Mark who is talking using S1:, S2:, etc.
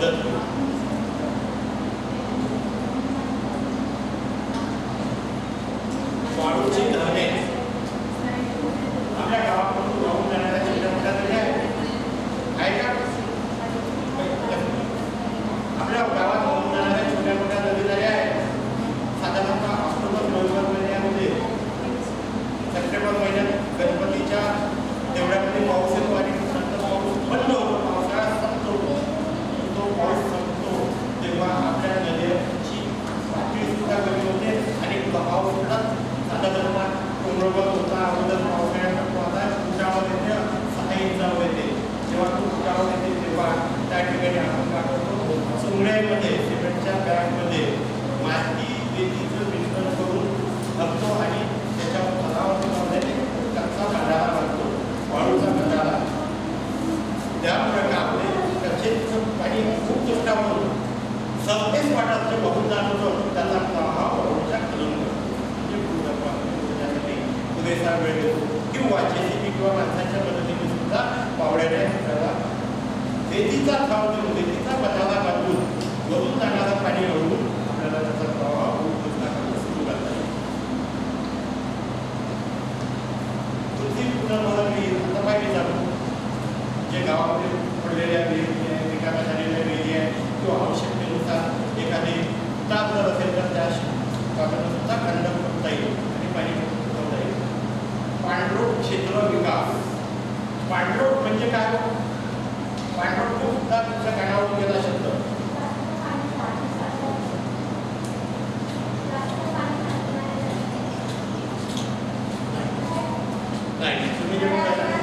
S1: 的图。ठिकाणी आपण पाठवतो सुंगड्यांमध्ये सिमेंटच्या बॅगमध्ये माती रेतीचं मिश्रण करून भरतो आणि त्याच्या तलावामध्ये कच्चा बंधारा लागतो वाळूचा बंधारा त्यामुळे आपले कचेच पाणी खूप दुष्टावून सरतेच वाटाचे वाहून जात होतो त्याचा प्रभाव वाळूच्या करून म्हणजे, म्हणजे पुरेसा वेळ देतो. किंवा जेसीबी किंवा माणसाच्या मदतीने सुद्धा पावड्याने थाव देऊन रेतीचा बचावला बांधून वरून जाणारा पाणी अडवून आपल्याला त्याचा प्रवाह उद्ध्वस्त करायला सुरू करता येईल पृथ्वी पुनर्भरण विहीर आता पाहिजे जातो. जे गावामध्ये पडलेल्या विहिरी रिकाम्या झालेल्या विहिरी आहे किंवा आवश्यकतेनुसार एखादी ताप जर असेल तर त्या कामाला सुद्धा खंड करता येईल आणि पाणी पुरवता येईल. पाणलोट क्षेत्र विकास. पाणलोट म्हणजे काय? तुमचा तुमचा अकाउंट गेला शब्द नाही तुम्ही जेव्हा